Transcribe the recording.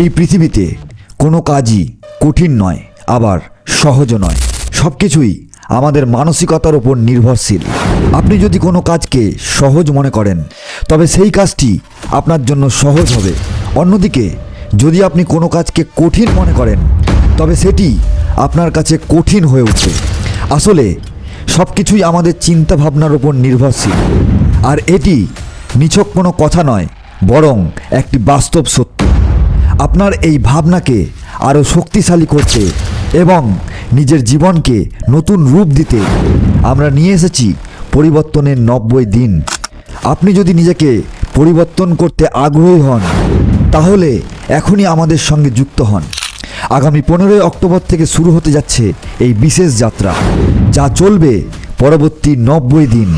এই পৃথিবীতে কোনো কাজই কঠিন নয়, আবার সহজও নয়। সব কিছুই আমাদের মানসিকতার উপর নির্ভরশীল। আপনি যদি কোনো কাজকে সহজ মনে করেন, তবে সেই কাজটি আপনার জন্য সহজ হবে। অন্যদিকে, যদি আপনি কোনো কাজকে কঠিন মনে করেন, তবে সেটি আপনার কাছে কঠিন হয়ে উঠবে। আসলে সব কিছুই আমাদের চিন্তা ভাবনার উপর নির্ভরশীল। আর এটি নিছক কোনো কথা নয়, বরং একটি বাস্তব সত্য। আপনার এই ভাবনাকে আরও শক্তিশালী করতে এবং নিজের জীবনকে নতুন রূপ দিতে আমরা নিয়ে এসেছি পরিবর্তনের নব্বই দিন। আপনি যদি নিজেকে পরিবর্তন করতে আগ্রহী হন, তাহলে এখনই আমাদের সঙ্গে যুক্ত হন। আগামী পনেরোই অক্টোবর থেকে শুরু হতে যাচ্ছে এই বিশেষ যাত্রা, যা চলবে পরবর্তী নব্বই দিন।